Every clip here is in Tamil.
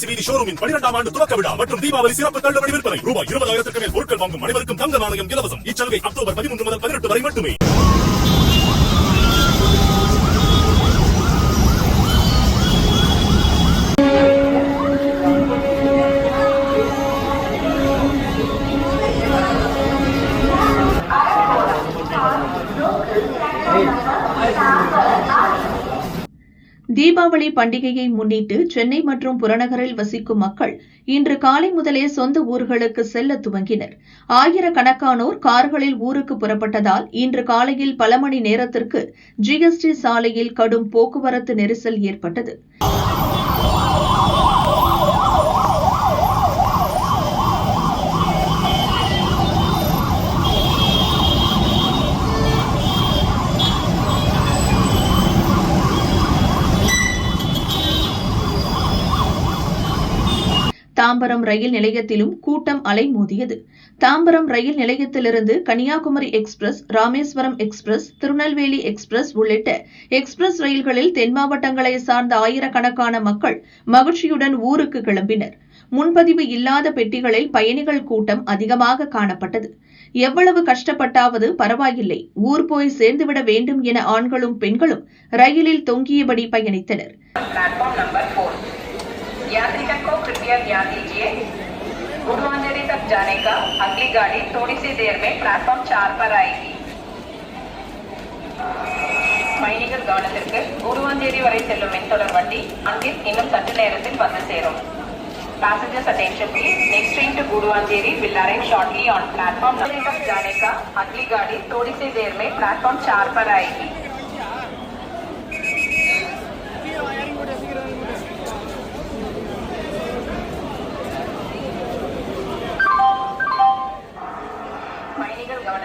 அவினாசி வீதி ஷோரூமின் பனிரெண்டாம் ஆண்டு துவக்க விழா மற்றும் தீபாவளி சிறப்பு தள்ளுபடி விற்பனை. ரூபாய் இருபதாயிரத்திற்கு மேல் பொருட்கள் வாங்கும் அனைவருக்கும் தங்க நாணயம் இலவசம். இச்சலுகை அக்டோபர் பதிமூன்று முதல் பதினெட்டு வரை மட்டுமே. தீபாவளி பண்டிகையை முன்னிட்டு சென்னை மற்றும் புறநகரில் வசிக்கும் மக்கள் இன்று காலை முதலே சொந்த ஊர்களுக்கு செல்ல துவங்கினர். ஆயிரக்கணக்கானோர் கார்களில் ஊருக்கு புறப்பட்டதால் இன்று காலையில் பல மணி நேரத்திற்கு ஜிஎஸ்டி சாலையில் கடும் போக்குவரத்து நெரிசல் ஏற்பட்டது. தாம்பரம் ரயில் நிலையத்திலும் கூட்டம் அலைமோதியது தாம்பரம் ரயில் நிலையத்திலிருந்து Kanyakumari express Rameswaram express Tirunelveli express உள்ளிட்ட எக்ஸ்பிரஸ் ரயில்களில் தென் மாவட்டங்களை சார்ந்த ஆயிரக்கணக்கான மக்கள் மகிழ்ச்சியுடன் ஊருக்கு கிளம்பினர். முன்பதிவு இல்லாத பெட்டிகளில் பயணிகள் கூட்டம் அதிகமாக காணப்பட்டது. எவ்வளவு கஷ்டப்பட்டாவது பரவாயில்லை. ஊர் போய் சேர்ந்துவிட வேண்டும் என ஆண்களும் பெண்களும் ரயிலில் தொங்கியபடி பயணித்தனர். प्लेटफॉर्म नंबर फोर यात्रिगण को कृपया ध्यान दीजिए गुरुवांजली तक जाने का अगली गाड़ी थोड़ी सी देर में प्लेटफॉर्म चार पर आएगी பயணிகள் கவனத்திற்கு குருவாஞ்சேரி வரை செல்லும் மின்தொடர் வண்டி அங்கில் இன்னும் சற்று நேரத்தில் வந்து சேரும் Passengers attention please. Next train to Guruvanjeri will arrive shortly on platform number तक जाने का अगली गाड़ी थोड़ी सी देर में प्लेटफॉर्म चार पर आएगी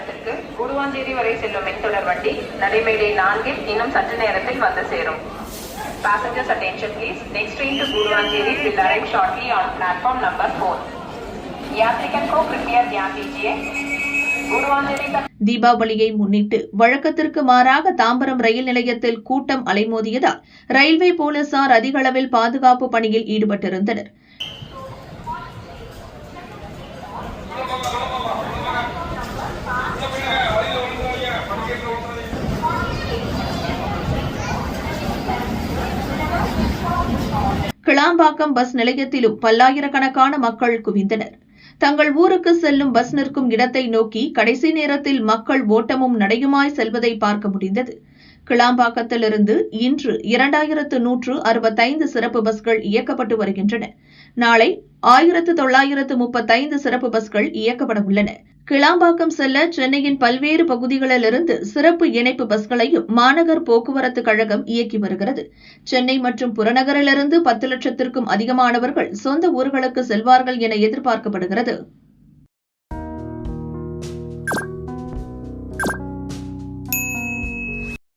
நேரத்திற்கு குடுவாஞ்சேரி வரை செல்லும் மின்தொடர் வண்டி நடைமேடை நான்கில் இன்னும் சற்று நேரத்தில் வந்து சேரும் Passengers attention please. Next train to Guruvanjeri will arrive shortly on platform number 4. யாத்ரிகன் கோ கிருப்பியா தியான் தீபாவளியை முன்னிட்டு வழக்கத்திற்கு மாறாக தாம்பரம் ரயில் நிலையத்தில் கூட்டம் அலைமோதியதால் ரயில்வே போலீசார் அதிக அளவில் பாதுகாப்பு பணியில் ஈடுபட்டிருந்தனர் கிளாம்பாக்கம் பஸ் நிலையத்திலும் பல்லாயிரக்கணக்கான மக்கள் குவிந்தனர். தங்கள் ஊருக்கு செல்லும் பஸ் நிற்கும் இடத்தை நோக்கி கடைசி நேரத்தில் மக்கள் ஓட்டமும் நடையுமாய் செல்வதை பார்க்க முடிந்தது. கிளாம்பாக்கத்திலிருந்து இன்று இரண்டாயிரத்து நூற்று அறுபத்தைந்து சிறப்பு பஸ்கள் இயக்கப்பட்டு வருகின்றன. நாளை ஆயிரத்து தொள்ளாயிரத்து முப்பத்தைந்து சிறப்பு பஸ்கள் இயக்கப்பட உள்ளன. கிளாம்பாக்கம் செல்ல சென்னையின் பல்வேறு பகுதிகளிலிருந்து சிறப்பு இணைப்பு பஸ்களையும் மாநகர் போக்குவரத்து கழகம் இயக்கி வருகிறது. சென்னை மற்றும் புறநகரிலிருந்து பத்து லட்சத்திற்கும் அதிகமானவர்கள் சொந்த ஊர்களுக்கு செல்வார்கள் என எதிர்பார்க்கப்படுகிறது.